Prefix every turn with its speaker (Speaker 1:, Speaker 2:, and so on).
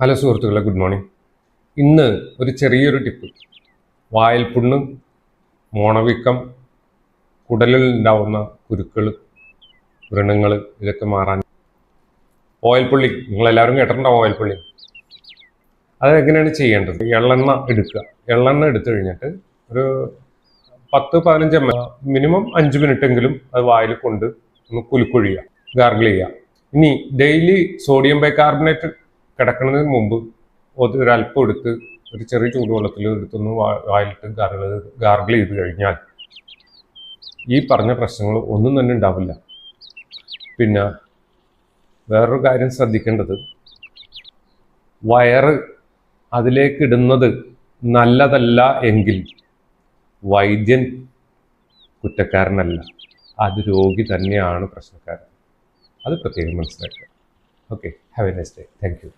Speaker 1: Hello സുഹൃത്തുക്കളെ good morning. ഇന്ന് ഒരു ചെറിയൊരു ടിപ്പ്. വായൽ പുണ്ണ് മോണവീക്കം കുടലിൽ ഉണ്ടാവുന്ന കുരുക്കൾ വ്രണങ്ങൾ ഇതൊക്കെ മാറാൻ. ഓയിൽപ്പുള്ളി നിങ്ങളെല്ലാവരും കേട്ടിട്ടുണ്ടാവും ഓയിൽപ്പുള്ളി? അതെങ്ങനെയാണ് ചെയ്യേണ്ടത്? എള്ളെണ്ണ എടുക്കുക. എള്ളെണ്ണ എടുത്തു കഴിഞ്ഞിട്ട് ഒരു പത്ത് പതിനഞ്ച് എം മിനിമം അഞ്ച് മിനിറ്റ് എങ്കിലും അത് വായിൽ കൊണ്ട് ഒന്ന് കുലുക്കൊഴിയുക ഗാർഗിൾ ചെയ്യുക. ഇനി ഡെയിലി സോഡിയം ബൈകാർബണേറ്റ് കിടക്കുന്നതിന് മുമ്പ് ഒരു ഒരല്പം എടുത്ത് ഒരു ചെറിയ ചൂടുവെള്ളത്തിൽ എടുത്തൊന്ന് വായിലിട്ട് ഗാർഗിൾ ഗാർഗിൾ ചെയ്ത് കഴിഞ്ഞാൽ ഈ പറഞ്ഞ പ്രശ്നങ്ങൾ ഒന്നും തന്നെ ഉണ്ടാവില്ല. പിന്നെ വേറൊരു കാര്യം ശ്രദ്ധിക്കേണ്ടത് വയറ് അതിലേക്ക് ഇടുന്നത് നല്ലതല്ല എങ്കിൽ വൈദ്യൻ കുറ്റക്കാരനല്ല. അത് രോഗി തന്നെയാണ് പ്രശ്നക്കാരൻ. അത് പ്രത്യേകം മനസ്സിലാക്കുക. Okay have a next day thank you